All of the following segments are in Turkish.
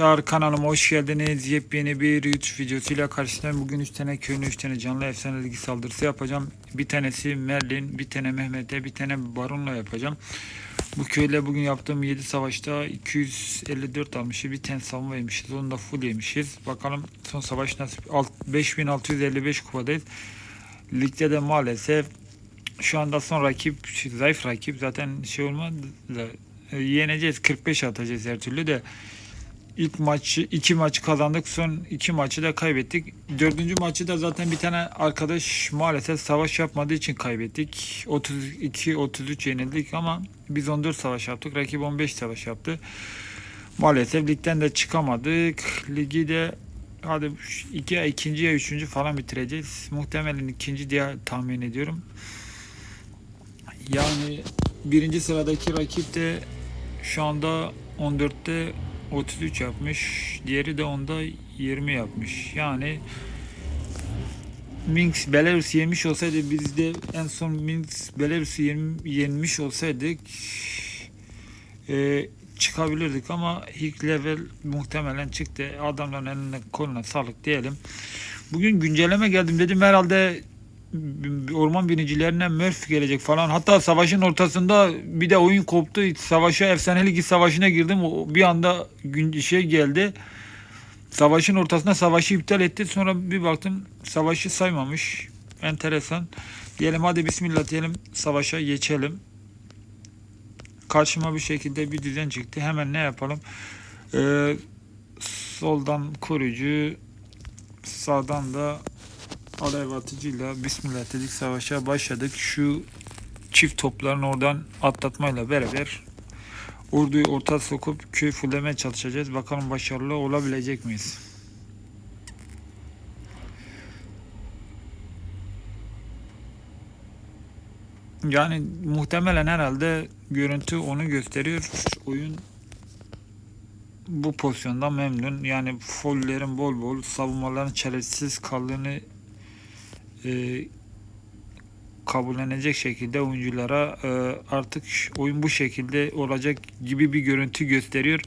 Arkadaşlar kanalıma hoş geldiniz. Yepyeni bir YouTube videosuyla karşınızdayım. Bugün 3 tane köyüne 3 tane canlı efsane ligi saldırısı yapacağım. Bir tanesi Merlin, bir tane Mehmet'e, bir tane Baron'la yapacağım. Bu köyle bugün yaptığım 7 savaşta 254 almışız. Bir tane savunma yemişiz. Onu da full yemişiz. Bakalım son savaş nasıl? Alt- 5655 kupadayız. Ligde de maalesef şu anda son rakip zayıf rakip. Zaten şey olmadı da e, yeneceğiz. 45 atacağız her türlü de. İlk maçı iki maçı kazandık. Son iki maçı da kaybettik. Dördüncü maçı da zaten bir tane arkadaş maalesef savaş yapmadığı için kaybettik. 32-33 yenildik ama biz 14 savaş yaptık. Rakip 15 savaş yaptı. Maalesef ligden de çıkamadık. Ligi de hadi iki ya ikinci ya üçüncü falan bitireceğiz. Muhtemelen ikinci diye tahmin ediyorum. Yani birinci sıradaki rakip de şu anda 14'te 33 yapmış. Diğeri de onda 20 yapmış. Yani Minx Belarus yemiş olsaydı biz de en son Minx Belarus'u yen- yenmiş olsaydık e, çıkabilirdik ama ilk level muhtemelen çıktı. Adamların eline koluna sağlık diyelim. Bugün güncelleme geldim dedim herhalde orman binicilerine Murph gelecek falan. Hatta savaşın ortasında bir de oyun koptu. Savaşa efsane ligi savaşına girdim. O bir anda şey geldi. Savaşın ortasında savaşı iptal etti. Sonra bir baktım savaşı saymamış. Enteresan. Diyelim hadi bismillah diyelim savaşa geçelim. Karşıma bir şekilde bir düzen çıktı. Hemen ne yapalım? Ee, soldan koruyucu sağdan da alev atıcıyla bismillah dedik savaşa başladık. Şu çift topların oradan atlatmayla beraber orduyu orta sokup köy fullemeye çalışacağız. Bakalım başarılı olabilecek miyiz? Yani muhtemelen herhalde görüntü onu gösteriyor. Oyun bu pozisyonda memnun. Yani follerin bol bol, savunmaların çaresiz kaldığını e, kabullenecek şekilde oyunculara e, artık oyun bu şekilde olacak gibi bir görüntü gösteriyor.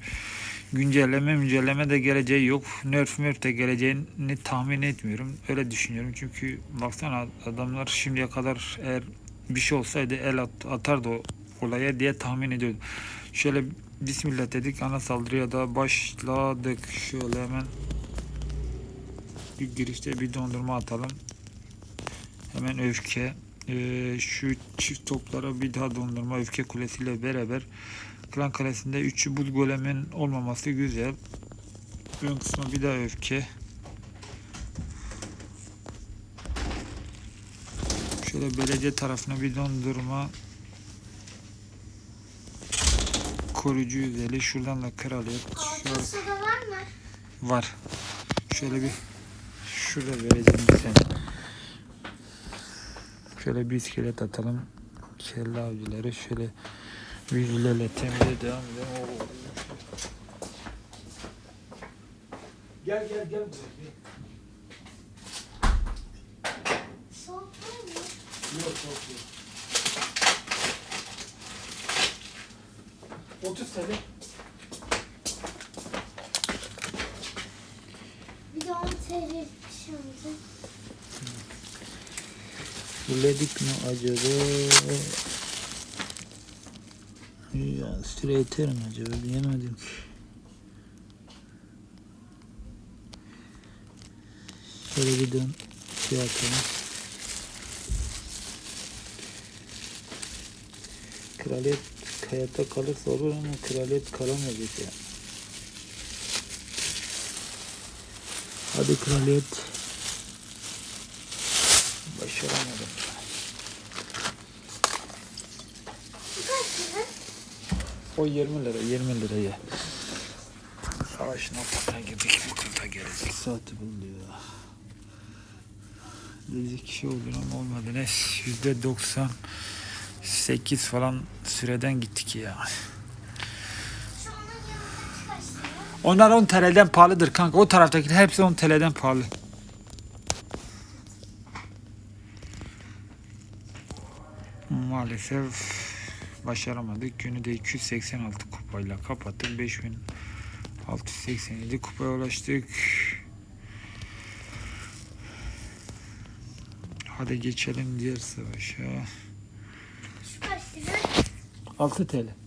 Güncelleme güncelleme de geleceği yok. Nerf nerf de geleceğini tahmin etmiyorum. Öyle düşünüyorum. Çünkü baksana adamlar şimdiye kadar eğer bir şey olsaydı el at, atardı o olaya diye tahmin ediyordum. Şöyle Bismillah dedik ana saldırıya da başladık. Şöyle hemen bir girişte bir dondurma atalım. Hemen öfke. Ee, şu çift toplara bir daha dondurma öfke kulesiyle beraber Klan kalesinde 3 buz golemin olmaması güzel. Ön kısma bir daha öfke. Şöyle belediye tarafına bir dondurma koruyucu yüzeli. Şuradan da kraliyet. Şöyle var. Şöyle bir şurada vereceğim bir tane. Şöyle bir iskelet atalım. Kelle avcıları şöyle yüzülerle temizle devam edelim. Oo. Gel gel gel. Soğuk var mı? Yok yok yok. 30 TL. Bir de 10 TL şansı. Fulledik mi acaba? Ya süre yeter mi acaba? Bilemedim. Şöyle bir dön şey atalım. Kraliyet hayatta kalırsa olur ama kraliyet kalamayacak ya. Hadi kraliyet. Başaramadım. Bu kaç lira? O 20 lira, 20 liraya. Savaşın ortasına girdik, bu kız da gelecek. Saati buluyor. Dedik şey olur ama olmadı. Ne yüzde 98 falan süreden gittik ya. Onlar 10 TL'den pahalıdır kanka. O taraftakiler hepsi 10 TL'den pahalı. Maalesef başaramadık. Günü de 286 kupayla kapattık. 5000 687 kupaya ulaştık. Hadi geçelim diğer savaşa. Şu kaç lira? 6 TL.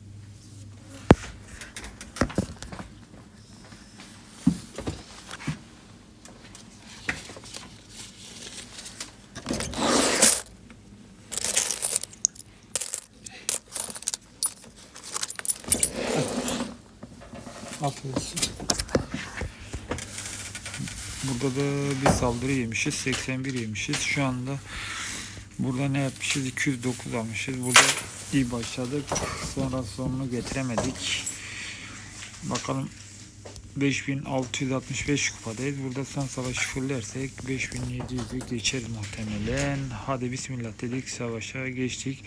Olsun. Burada da bir saldırı yemişiz. 81 yemişiz. Şu anda burada ne yapmışız? 209 almışız. Burada iyi başladık. Sonra sonunu getiremedik. Bakalım 5665 kupadayız. Burada son savaşı fullersek 5700'ü geçeriz muhtemelen. Hadi bismillah dedik savaşa geçtik.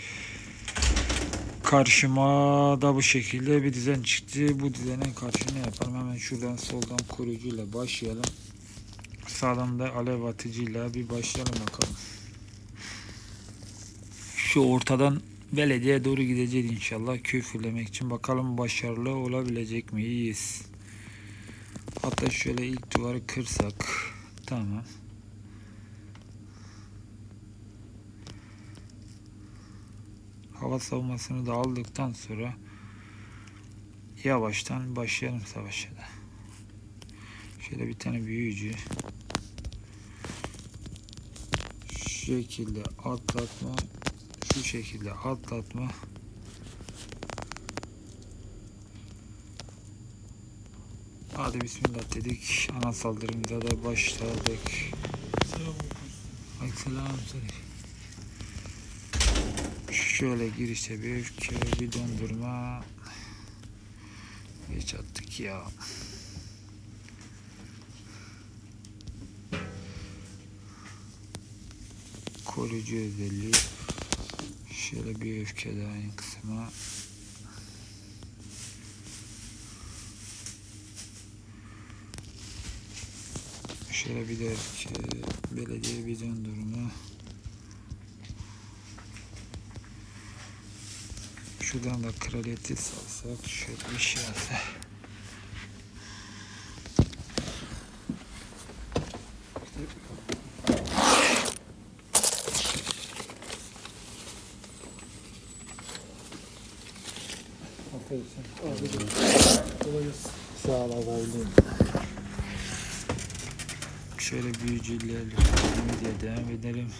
Karşıma da bu şekilde bir düzen çıktı. Bu düzenin karşını yapalım. Hemen şuradan soldan koruyucuyla başlayalım. Sağdan da alev atıcıyla bir başlayalım bakalım. Şu ortadan belediye doğru gideceğiz inşallah köy fullemek için. Bakalım başarılı olabilecek miyiz? Hatta şöyle ilk duvarı kırsak. Tamam. Hava savunmasını da aldıktan sonra yavaştan başlayalım savaşa da. Şöyle bir tane büyücü. Şu şekilde atlatma. Şu şekilde atlatma. Hadi bismillah dedik. Ana saldırımıza da başladık. Aleykümselam. Şöyle girişte bir öfke, bir dondurma. Geç attık ya. Koruyucu özelliği. Şöyle bir öfke daha en kısma. Şöyle bir de öfke, belediye bir dondurma. Şuradan da kraliyeti salsak şöyle bir şey alsa. Sağ ol abi. Şöyle büyücülerle diye devam edelim.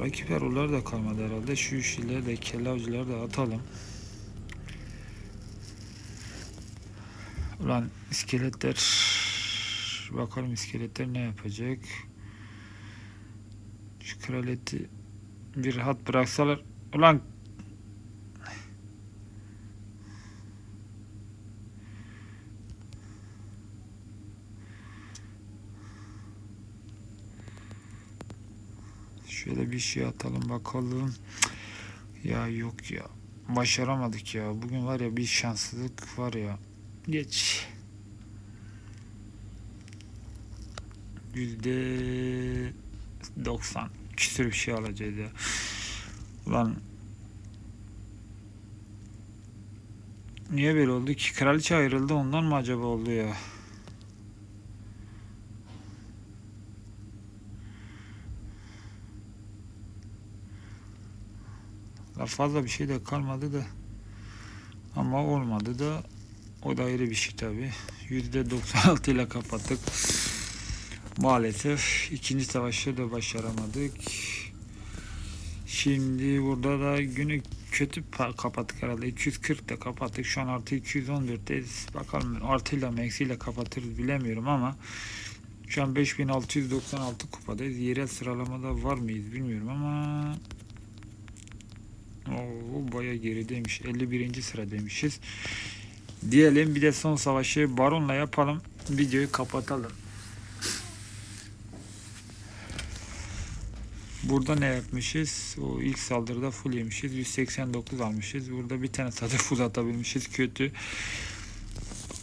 Rakipler onlar da kalmadı herhalde. Şu işleri de kelle avcıları da atalım. Ulan iskeletler bakalım iskeletler ne yapacak. Şu kraliyeti bir hat bıraksalar ulan Şöyle bir şey atalım bakalım. Ya yok ya. Başaramadık ya. Bugün var ya bir şanssızlık var ya. Geç. Yüzde 90 küsür bir şey alacağız ya. Ulan Niye böyle oldu ki? Kraliçe ayrıldı ondan mı acaba oldu ya? Ya fazla bir şey de kalmadı da ama olmadı da o da ayrı bir şey tabi. %96 ile kapattık. Maalesef ikinci savaşı da başaramadık. Şimdi burada da günü kötü pa- kapattık herhalde. 240 da kapattık. Şu an artı 214'teyiz. Bakalım artıyla mı eksiyle kapatırız bilemiyorum ama şu an 5696 kupadayız. Yerel sıralamada var mıyız bilmiyorum ama Oo, baya gerideymiş. 51. sıradaymışız. Diyelim bir de son savaşı Baron'la yapalım. Videoyu kapatalım. Burada ne yapmışız? O ilk saldırıda full yemişiz. 189 almışız. Burada bir tane sadece full atabilmişiz. Kötü.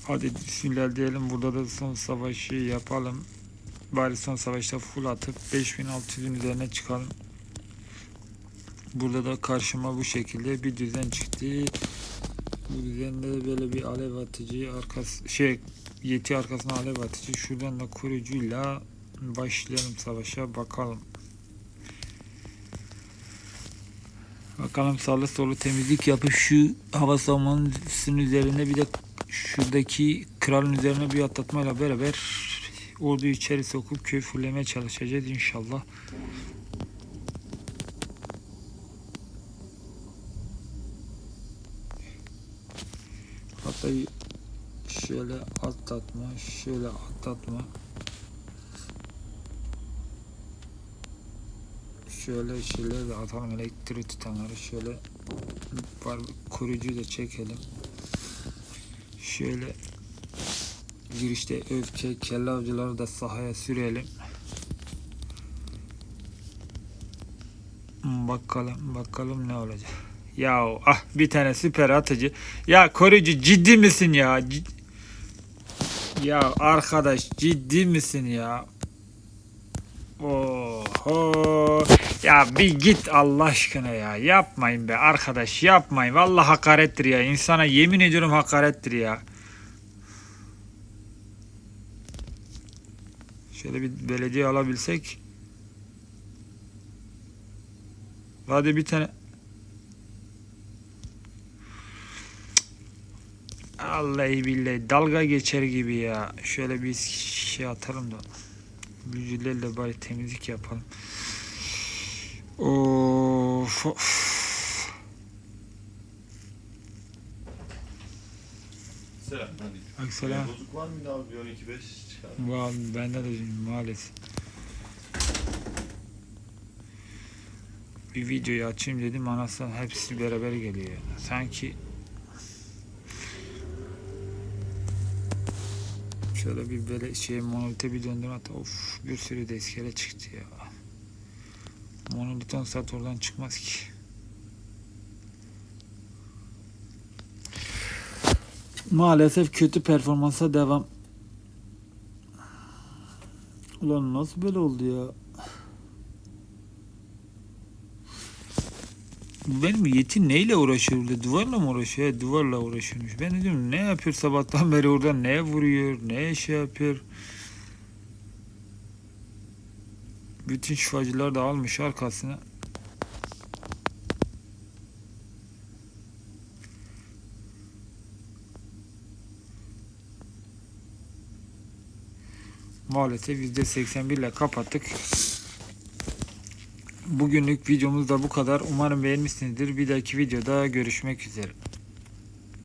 Hadi bismillah diyelim. Burada da son savaşı yapalım. Bari son savaşta full atıp 5600'ün üzerine çıkalım. Burada da karşıma bu şekilde bir düzen çıktı. Bu üzerinde de böyle bir alev atıcı arkası şey yeti arkasına alev atıcı şuradan da koruyucuyla başlayalım savaşa bakalım. Bakalım sağlı solu temizlik yapıp şu hava savunmasının üzerine bir de şuradaki kralın üzerine bir atlatmayla beraber orduyu içeri sokup köy fullemeye çalışacağız inşallah. Hatta şöyle atlatma, şöyle atlatma. Şöyle şeyleri de atalım elektrik tutanları şöyle var koruyucuyu da çekelim. Şöyle girişte öfke kelle avcıları da sahaya sürelim. Bakalım bakalım ne olacak. Ya ah bir tane süper atıcı. Ya koruyucu ciddi misin ya? Cid- ya arkadaş ciddi misin ya? Oho. Ya bir git Allah aşkına ya. Yapmayın be arkadaş yapmayın. Vallahi hakarettir ya. İnsana yemin ediyorum hakarettir ya. Şöyle bir belediye alabilsek. Hadi bir tane. Vallahi billahi dalga geçer gibi ya. Şöyle bir şey atalım da. Büyücülerle bari temizlik yapalım. Of, of. Selamünaleyküm. Akselam. Bozuk var mıydı abi? Bir 12 5 çıkar. Var bende de maalesef. Bir videoyu açayım dedim anasından hepsi beraber geliyor. Sanki şöyle bir böyle şey monolite bir döndüm hatta of bir sürü de iskele çıktı ya. Monolit 10 saat oradan çıkmaz ki. Maalesef kötü performansa devam. Ulan nasıl böyle oldu ya? Benim yetim neyle uğraşıyor? Duvarla mı uğraşıyor? Duvarla uğraşıyormuş. Ben de diyorum ne yapıyor sabahtan beri orada ne vuruyor, ne şey yapıyor. Bütün şifacılar da almış arkasına. Maalesef %81 ile kapattık. Bugünlük videomuz da bu kadar. Umarım beğenmişsinizdir. Bir dahaki videoda görüşmek üzere.